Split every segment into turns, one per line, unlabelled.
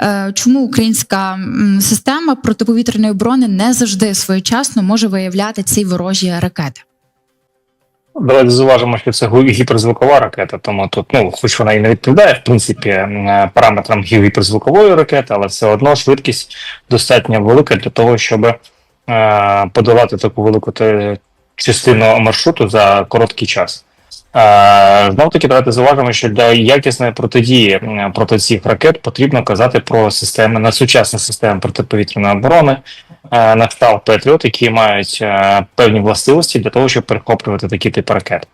Е, Чому українська система протиповітряної оборони не завжди своєчасно може виявляти ці ворожі ракети?
Давайте зауважимо, що це гіперзвукова ракета, тому тут, ну, хоч вона і не відповідає, в принципі, параметрам гіперзвукової ракети, але все одно швидкість достатньо велика для того, щоб е, подолати таку велику частину маршруту за короткий час. Е, Знов таки, давайте зауважимо, що для якісної протидії проти цих ракет потрібно казати про системи на сучасні системи протиповітряної оборони, е, на кшталт Петріот, які мають е, певні властивості для того, щоб перехоплювати такі типи ракет.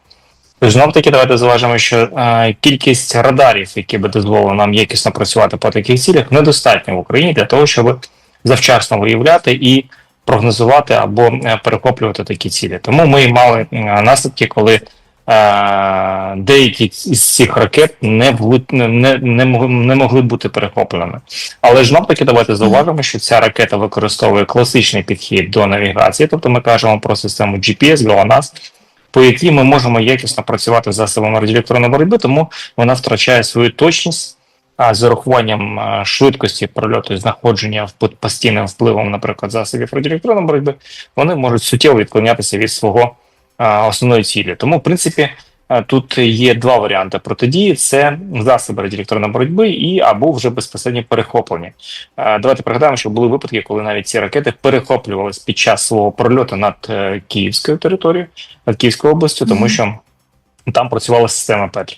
Тож знов таки, давайте зауважимо, що е, кількість радарів, які би дозволили нам якісно працювати по таких цілях, недостатньо в Україні для того, щоб завчасно виявляти і прогнозувати або перехоплювати такі цілі. Тому ми мали наслідки, коли деякі із цих ракет не, були, не, не, не, могли, не могли бути перехопленими. Але ж знов таки давайте зауважимо, що ця ракета використовує класичний підхід до навігації, тобто ми кажемо про систему GPS, GLONASS, по якій ми можемо якісно працювати з засобами радіоелектронної боротьби, тому вона втрачає свою точність. А з урахуванням е, швидкості прольоту і знаходження під постійним впливом, наприклад, засобів радіоелектронної боротьби, вони можуть суттєво відклонятися від свого основної цілі. Тому, в принципі, тут є два варіанти протидії: це засоби радіоелектронної боротьби і або вже безпосередньо перехоплення. Давайте пригадаємо, що були випадки, коли навіть ці ракети перехоплювались під час свого прольоту над е, Київською територією, над Київською областю, тому що там працювала система Петрі.